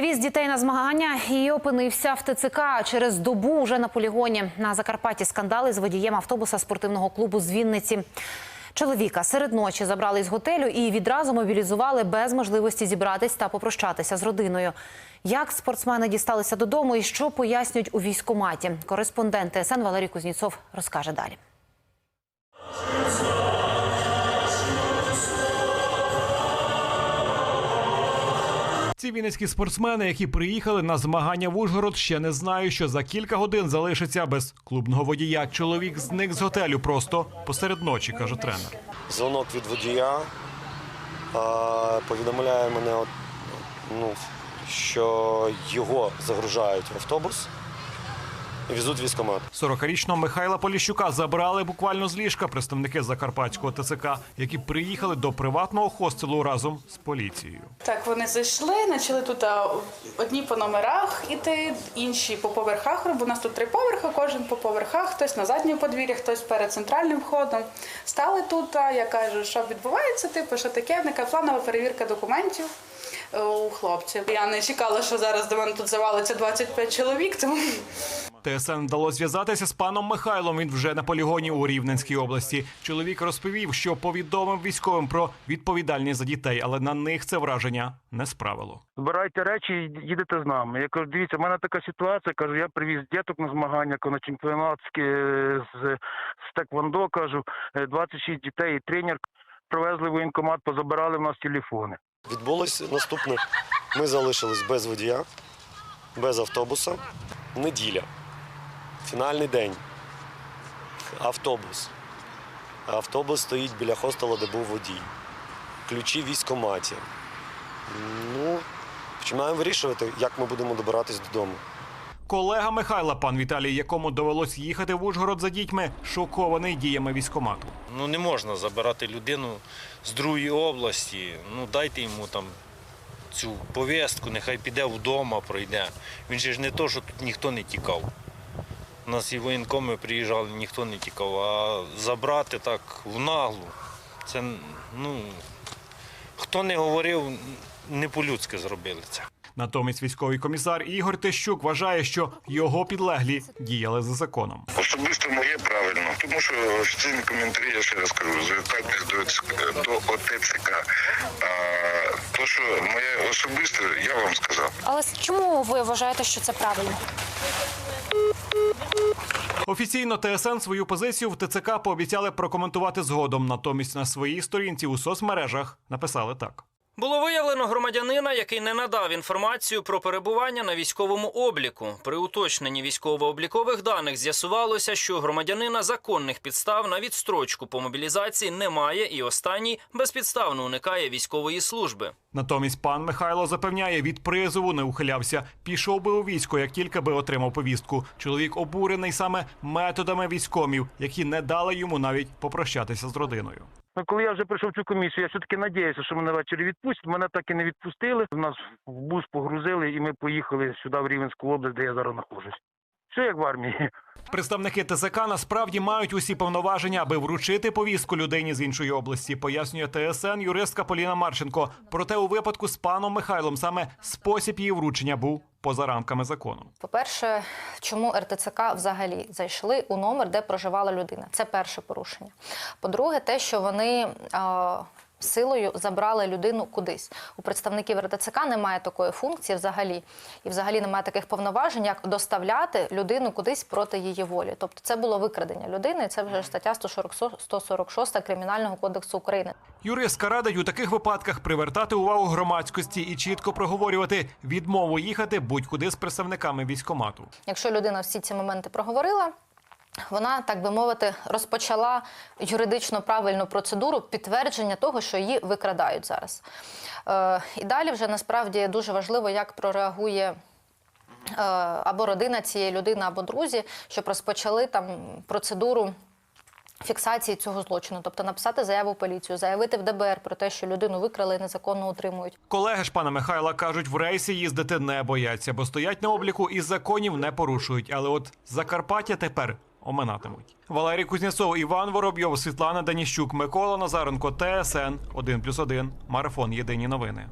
Привіз дітей на змагання і опинився в ТЦК через добу вже на полігоні. На Закарпатті скандали з водієм автобуса спортивного клубу з Вінниці. Чоловіка серед ночі забрали з готелю і відразу мобілізували без можливості зібратись та попрощатися з родиною. Як спортсмени дісталися додому і що пояснюють у військкоматі? Кореспондент ТСН Валерій Кузніцов розкаже далі. Ці вінницькі спортсмени, які приїхали на змагання в Ужгород, ще не знають, що за кілька годин залишиться без клубного водія. Чоловік зник з готелю просто посеред ночі, каже тренер. Дзвонок від водія повідомляє мене, ну, що його загружають в автобус везуть в військкомат. 40-річного Михайла Поліщука забрали буквально з ліжка представники Закарпатського ТЦК, які приїхали до приватного хостелу разом з поліцією. Так, вони зайшли, почали тут а, одні по номерах іти, інші по поверхах. Бо у нас тут три поверхи, кожен по поверхах, хтось на задньому подвір'ї, хтось перед центральним входом. Стали тут, я кажу, що відбувається, типу, що таке, кажуть, планова перевірка документів. е, У хлопців. Я не чекала, що зараз до мене тут завалиться 25 чоловік, тому ТСН вдалося зв'язатися з паном Михайлом. Він вже на полігоні у Рівненській області. Чоловік розповів, що повідомив військовим про відповідальність за дітей, але на них це враження не справило. збирайте речі і їдете з нами. Я кажу, дивіться, в мене така ситуація. Кажу, я привіз діток на змагання, на чемпіонатське е, з, з Теквондо, кажу, е, 26 дітей і тренер. Привезли в воєнкомат, позабирали в нас телефони. Відбулося наступне. Ми залишились без водія, без автобуса. Неділя. Фінальний день. Автобус. Автобус стоїть біля хостела, де був водій. Ключі в військкоматі. Ну, починаємо вирішувати, як ми будемо добиратись додому. Колега Михайла, пан Віталій, якому довелось їхати в Ужгород за дітьми, шокований діями військомату. Ну не можна забирати людину з другої області. Ну дайте йому там цю повістку, нехай піде вдома, пройде. Він же ж не то, що тут ніхто не тікав. У нас і воєнкоми приїжджали, ніхто не тікав. А забрати так в наглу, це ну хто не говорив, не по-людськи зробили це. Натомість військовий комісар Ігор Тищук вважає, що його підлеглі діяли за законом. Особисто моє правильно, тому що офіційні коментарі, я ще раз кажу, звертайтесь до, до ОТЦК. А то, що моє особисте, я вам сказав. Але чому ви вважаєте, що це правильно? Офіційно ТСН свою позицію в ТЦК пообіцяли прокоментувати згодом. Натомість на своїй сторінці у соцмережах написали так. Було виявлено громадянина, який не надав інформацію про перебування на військовому обліку. При уточненні військово-облікових даних з'ясувалося, що громадянина законних підстав на відстрочку по мобілізації немає, і останній безпідставно уникає військової служби. Натомість пан Михайло запевняє, від призову не ухилявся. Пішов би у військо, як тільки би отримав повістку. Чоловік обурений саме методами військомів, які не дали йому навіть попрощатися з родиною. Ну, коли я вже прийшов в цю комісію, я все-таки надіявся, що мене ввечері відпустять. Мене так і не відпустили. Нас в бус погрузили, і ми поїхали сюди, в Рівенську область, де я зараз знаходжусь. Все як в армії. Представники ТЗК насправді мають усі повноваження, аби вручити повістку людині з іншої області, пояснює ТСН юристка Поліна Марченко. Проте у випадку з паном Михайлом саме спосіб її вручення був поза рамками закону. По-перше, чому РТЦК взагалі зайшли у номер, де проживала людина? Це перше порушення. По-друге, те, що вони. Силою забрали людину кудись. У представників РТЦК немає такої функції взагалі, і взагалі немає таких повноважень, як доставляти людину кудись проти її волі. Тобто це було викрадення людини, і це вже стаття 140 146 Кримінального кодексу України. Юристка радить у таких випадках привертати увагу громадськості і чітко проговорювати відмову їхати будь-куди з представниками військомату. Якщо людина всі ці моменти проговорила, вона, так би мовити, розпочала юридично правильну процедуру підтвердження того, що її викрадають зараз. Е, і далі вже насправді дуже важливо, як прореагує. е, Або родина цієї людини, або друзі, щоб розпочали там процедуру фіксації цього злочину, тобто написати заяву в поліцію, заявити в ДБР про те, що людину викрали і незаконно утримують. Колеги ж пана Михайла кажуть, в рейси їздити не бояться, бо стоять на обліку і законів не порушують. Але от Закарпаття тепер оминатимуть. Валерій Кузнєцов, Іван Воробйов, Світлана Даніщук, Микола Назаренко, ТСН 1+,1, Марафон. Єдині новини.